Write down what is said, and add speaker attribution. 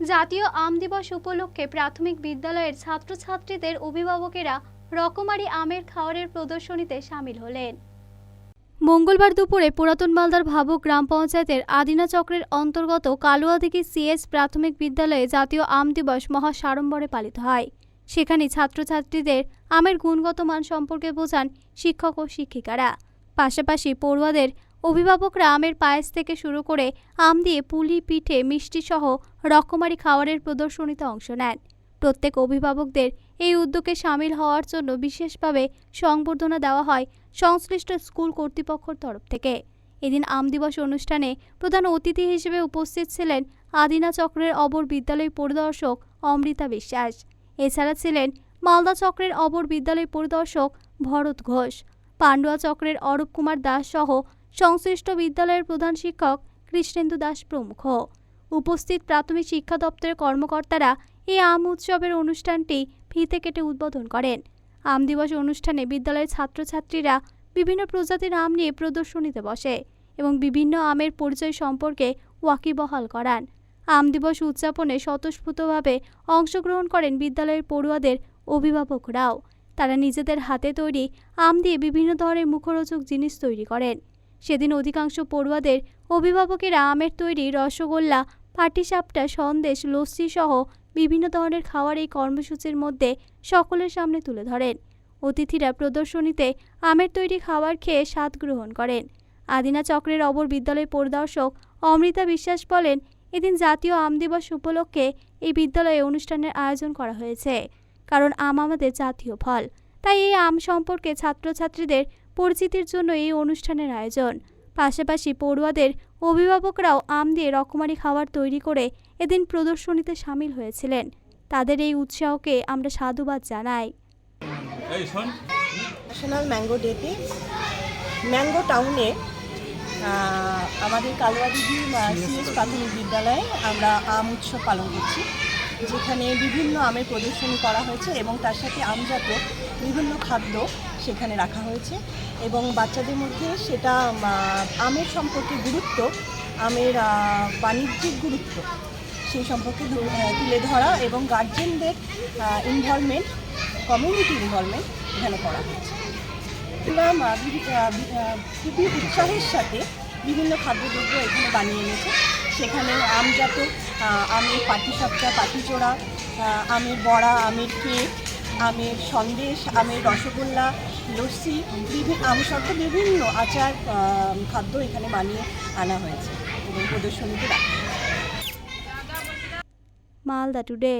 Speaker 1: জাতীয় আম দিবস উপলক্ষে প্রাথমিক বিদ্যালয়ের ছাত্রছাত্রীদের অভিভাবকেরা রকমারি আমের খাওয়ারের প্রদর্শনীতে সামিল হলেন। মঙ্গলবার দুপুরে পুরাতন মালদার ভাবুক গ্রাম পঞ্চায়েতের আদিনা চক্রের অন্তর্গত কালুয়াদিঘি সিএস প্রাথমিক বিদ্যালয়ে জাতীয় আম দিবস মহা সাড়ম্বরে পালিত হয়। সেখানে ছাত্রছাত্রীদের আমের গুণগত মান সম্পর্কে বোঝান শিক্ষক ও শিক্ষিকারা। পাশাপাশি পড়ুয়াদের অভিভাবকরা আমের পায়েস থেকে শুরু করে আম দিয়ে পুলি, পিঠে মিষ্টি সহ রকমারি খাওয়ারের প্রদর্শনীতে অংশ নেন। প্রত্যেক অভিভাবকদের এই উদ্যোগে সামিল হওয়ার জন্য বিশেষভাবে সংবর্ধনা দেওয়া হয় সংশ্লিষ্ট স্কুল কর্তৃপক্ষের তরফ থেকে। এদিন আম দিবস অনুষ্ঠানে প্রধান অতিথি হিসেবে উপস্থিত ছিলেন আদিনা চক্রের অবর বিদ্যালয় পরিদর্শক অমৃতা বিশ্বাস। এছাড়া ছিলেন মালদা চক্রের অবর বিদ্যালয় পরিদর্শক ভরত ঘোষ, পান্ডুয়া চক্রের অরূপ কুমার দাস সহ সংশ্লিষ্ট বিদ্যালয়ের প্রধান শিক্ষক কৃষ্ণেন্দু দাস প্রমুখ। উপস্থিত প্রাথমিক শিক্ষা দপ্তরের কর্মকর্তারা এই আম উৎসবের অনুষ্ঠানটি ফিতে কেটে উদ্বোধন করেন। আম দিবস অনুষ্ঠানে বিদ্যালয়ের ছাত্রছাত্রীরা বিভিন্ন প্রজাতির আম নিয়ে প্রদর্শনীতে বসে এবং বিভিন্ন আমের পরিচয় সম্পর্কে ওয়াকিবহাল করান। আম দিবস উদযাপনে স্বতঃস্ফূর্তভাবে অংশগ্রহণ করেন বিদ্যালয়ের পড়ুয়াদের অভিভাবকরাও। তারা নিজেদের হাতে তৈরি আম দিয়ে বিভিন্ন ধরনের মুখরোচক জিনিস তৈরি করেন। সেদিন অধিকাংশ পড়ুয়াদের অভিভাবকেরা আমের তৈরি রসগোল্লা, পাটিসাপটা, সন্দেশ লস্যি সহ বিভিন্ন ধরনের খাওয়ার এই কর্মসূচির মধ্যে সকলের সামনে তুলে ধরেন। অতিথিরা প্রদর্শনীতে আমের তৈরি খাবার খেয়ে স্বাদ গ্রহণ করেন। আদিনা চক্রের অবর বিদ্যালয় পরিদর্শক অমৃতা বিশ্বাস বলেন, এদিন জাতীয় আম দিবস উপলক্ষে এই বিদ্যালয়ে অনুষ্ঠানের আয়োজন করা হয়েছে, কারণ আম আমাদের জাতীয় ফল। তাই এই আম সম্পর্কে ছাত্রছাত্রীদের পরিচিতির জন্য এই অনুষ্ঠানের আয়োজন। পাশাপাশি পড়ুয়াদের অভিভাবকরাও আম দিয়ে রকমারি খাবার তৈরি করে এদিন প্রদর্শনীতে সামিল হয়েছিলেন। তাদের এই উৎসাহকে আমরা সাধুবাদ জানাই।
Speaker 2: ন্যাশনাল ম্যাঙ্গো ডেতে ম্যাঙ্গো টাউনে আমাদের কালুয়াদিঘি সিএস প্রাথমিক বিদ্যালয়ে আমরা আম উৎসব পালন করছি যেখানে বিভিন্ন আমের প্রদর্শনী করা হয়েছে এবং তার সাথে আমজাত বিভিন্ন খাদ্য সেখানে রাখা হয়েছে এবং বাচ্চাদের মধ্যে সেটা আমের সম্পর্কে গুরুত্ব, আমের বাণিজ্যিক গুরুত্ব সেই সম্পর্কে তুলে ধরা এবং গার্জেনদের ইনভলভমেন্ট কমিউনিটি ইনভলভমেন্ট এখানে করা হয়েছে। খুবই উৎসাহের সাথে বিভিন্ন খাদ্যদ্রব্য এখানে বানিয়ে এনেছে। সেখানে আমজাত আমের পাটিসাপটা পাটিচোড়া আমের বড়া, আমের কেক আমের সন্দেশ, আমের রসগোল্লা, লস্যি বিভিন্ন আমসহ বিভিন্ন আচার খাদ্য এখানে বানিয়ে আনা হয়েছে এবং প্রদর্শনীতে রাখা
Speaker 1: মালদা টুডে।